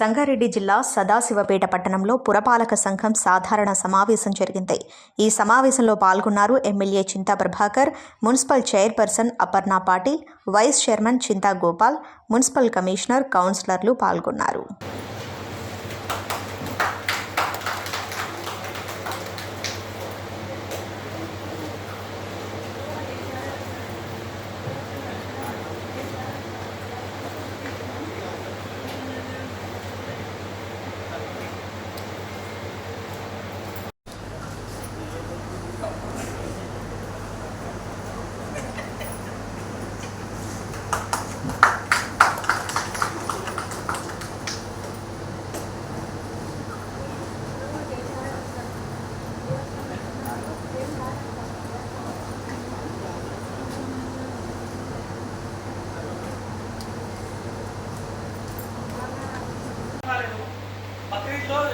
సంగారెడ్డి జిల్లా సదాశివపేట పట్టణంలో పురపాలక సంఘం సాధారణ సమావేశం జరిగింది. ఈ సమావేశంలో పాల్గొన్నారు MLA Chinta Prabhakar municipal chairperson Aparna Patil vice chairman Chinta Gopal municipal commissioner కౌన్సిలర్లు పాల్గొన్నారు.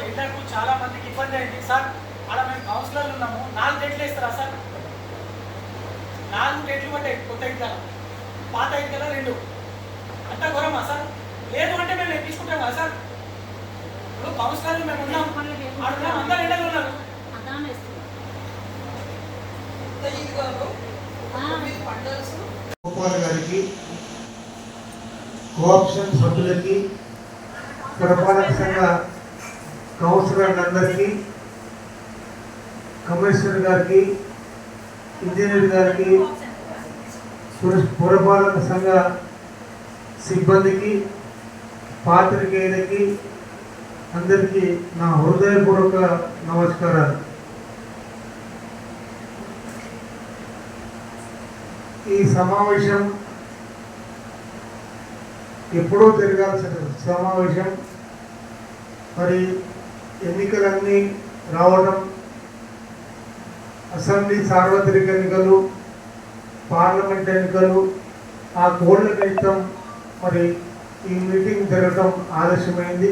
ఇళ్ళకు చాలా మందికి ఇబ్బంది అయింది. సార్ అలా మేము కౌన్సిలర్లు ఉన్నాము. నాలుగు డేట్లు ఇస్తారా సార్? నాలుగు డేట్లు బట్టే కొత్త ఇంట్లో పాత ఇంట్లో రెండు. అంత ఘోరమా సార్? లేదు అంటే మేము ఎక్కించుకుంటాం కదా సార్. ఇప్పుడు కౌన్సిలర్లు మేము ఉన్నాం. ఆడున్నాం అందరు ఎండలు ఉన్నారు. గోపాల్ గారికి కోఆప్షన్ సభ్యులకి పురపాలక సంఘ కౌన్సిలర్లందరికీ కమిషనర్ గారికి ఇంజనీర్ గారికి పురపాలక సంఘ సిబ్బందికి పాత్రికేయులకి అందరికీ నా హృదయపూర్వక నమస్కారాలు. ఈ సమావేశం ఎప్పుడో జరగాల్సిన సమావేశం. మరి ఎన్నికలన్నీ రావడం అసెంబ్లీ సార్వత్రిక ఎన్నికలు పార్లమెంట్ ఎన్నికలు ఆ గోల్డ్ నిమిత్తం మరి ఈ మీటింగ్ జరగడం ఆలస్యమైంది.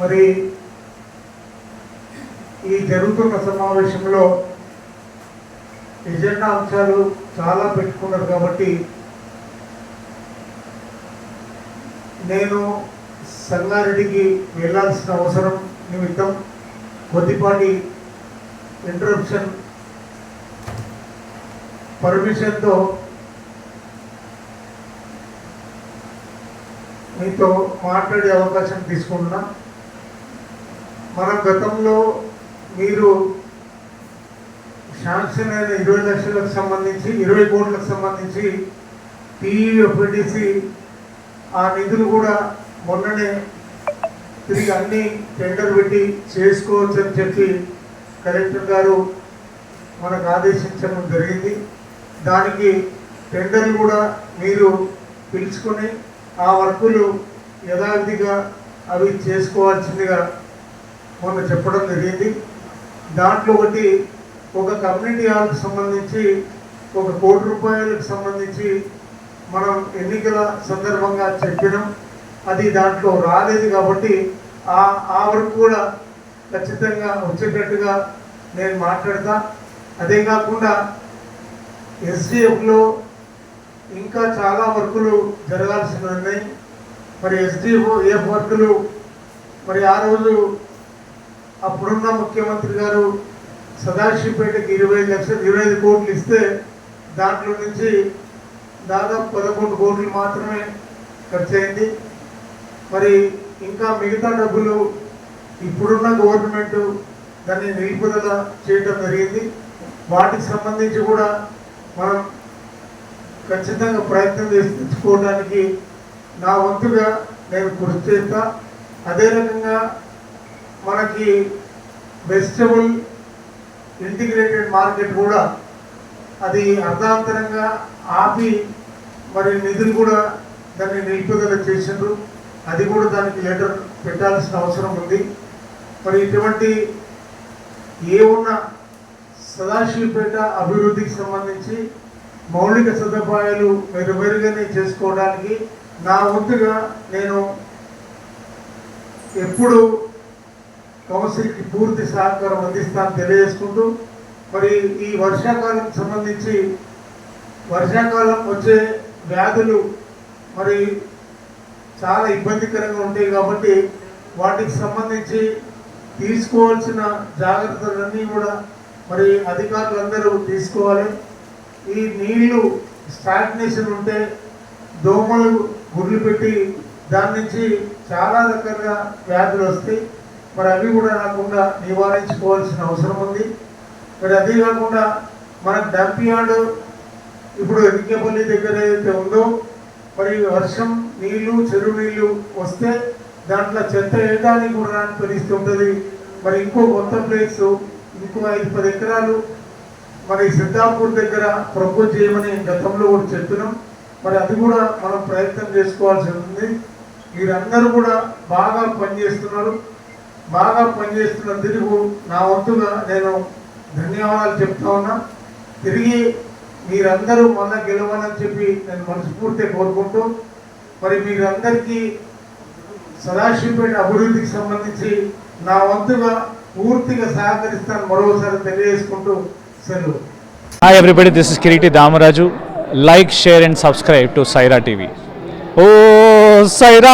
మరి ఈ జరుగుతున్న సమావేశంలో ఎజెండా అంశాలు చాలా పెట్టుకున్నారు కాబట్టి నేను సంగారెడ్డికి వెళ్ళాల్సిన అవసరం నిమిత్తం కొద్దిపాటి ఇంటరప్షన్ పర్మిషన్తో మీతో మాట్లాడే అవకాశం తీసుకుంటున్నా. మన గతంలో మీరు శాంక్షన్ అయిన ఇరవై లక్షలకు సంబంధించి ఇరవై కోట్లకు సంబంధించి టీఈఎఫ్డిసి ఆ నిధులు కూడా మొన్ననే తిరిగి అన్ని టెండర్ పెట్టి చేసుకోవచ్చు అని చెప్పి కలెక్టర్ గారు మనకు ఆదేశించడం జరిగింది. దానికి టెండర్లు కూడా మీరు పిలుచుకొని ఆ వర్కులు యథావిధిగా అవి చేసుకోవాల్సిందిగా మొన్న చెప్పడం జరిగింది. దాంట్లో ఒకటి ఒక కమ్యూనిటీ హాల్కి సంబంధించి ఒక కోటి రూపాయలకు సంబంధించి మనం ఎన్నికల సందర్భంగా చెప్పినాం. అది దాంట్లో రాలేదు కాబట్టి ఆ ఆ వరకు కూడా ఖచ్చితంగా వచ్చేటట్టుగా నేను మాట్లాడతా. అదే కాకుండా ఎస్డిఎఫ్లో ఇంకా చాలా వర్కులు జరగాల్సినవి ఉన్నాయి. మరి ఎస్డిఎఫ్ ఎఫ్ వర్కులు? మరి ఆ రోజు అప్పుడున్న ముఖ్యమంత్రి గారు సదాశివపేటకి ఇరవై లక్షలు ఇరవై ఐదు కోట్లు ఇస్తే దాంట్లో నుంచి దాదాపు పదకొండు కోట్లు మాత్రమే ఖర్చు అయింది మరి ఇంకా మిగతా డబ్బులు ఇప్పుడున్న గవర్నమెంట్ దాన్ని నిలుపుదల చేయడం జరిగింది. వాటికి సంబంధించి కూడా మనం ఖచ్చితంగా ప్రయత్నం చేసి తెచ్చుకోవడానికి నా వంతుగా నేను కృషి చేస్తా. అదే రకంగా మనకి వెజిటబుల్ ఇంటిగ్రేటెడ్ మార్కెట్ కూడా అది అర్ధాంతరంగా ఆపి మరి నిధులు కూడా దాన్ని నిలుపుదల చేసిండ్రు. అది కూడా దానికి లెటర్ పెట్టాల్సిన అవసరం ఉంది. మరి ఇటువంటి ఏ ఉన్న సదాశివపేట అభివృద్ధికి సంబంధించి మౌలిక సదుపాయాలు మెరుగైన చేసుకోవడానికి నా వంతుగా నేను ఎప్పుడు కౌన్సిల్కి పూర్తి సహకారం అందిస్తానని తెలియజేసుకుంటూ మరి ఈ వర్షాకాలం సంబంధించి వర్షాకాలం వచ్చే వ్యాధులు మరి చాలా ఇబ్బందికరంగా ఉంటాయి కాబట్టి వాటికి సంబంధించి తీసుకోవాల్సిన జాగ్రత్తలన్నీ కూడా మరి అధికారులందరూ తీసుకోవాలి. ఈ నీళ్ళు స్టాగ్నేషన్ ఉంటే దోమలు గుడ్లు పెట్టి దాని నుంచి చాలా రకాలుగా వ్యాధులు వస్తాయి. మరి అవి కూడా రాకుండా నివారించుకోవాల్సిన అవసరం ఉంది. మరి అదే కాకుండా మన డంప్ యార్డ్ ఇప్పుడు ఎన్నికపల్లి దగ్గర ఏదైతే ఉందో మరి వర్షం నీళ్ళు చెరువు నీళ్ళు వస్తే దాంట్లో చెత్త వేయడానికి కూడా రాని పరిస్థితి ఉంటుంది. మరి ఇంకో కొత్త ప్లేస్ ఇంకో ఐదు పది ఎకరాలు మరి సిద్ధాపూర్ దగ్గర ప్రపోజ్ చేయమని గతంలో కూడా చెప్పినాం. మరి అది కూడా మనం ప్రయత్నం చేసుకోవాల్సి ఉంది. మీరందరూ కూడా బాగా పనిచేస్తున్నారు. బాగా పనిచేస్తున్న తిరుగు నా వంతుగా నేను ధన్యవాదాలు చెప్తా ఉన్నా. తిరిగి మీరందరూ మళ్ళా గెలవాలని చెప్పి నేను మనస్ఫూర్తిగా కోరుకుంటూ మరి మీరందరికీ సదాశివపేట అభివృద్ధికి సంబంధించి నా వంతుగా పూర్తిగా సహకరిస్తాను మరోసారి తెలియజేసుకుంటూ సెలవు. Hi everybody this is Kireeti Damaraju like share and subscribe to Saira TV oh Sye Raa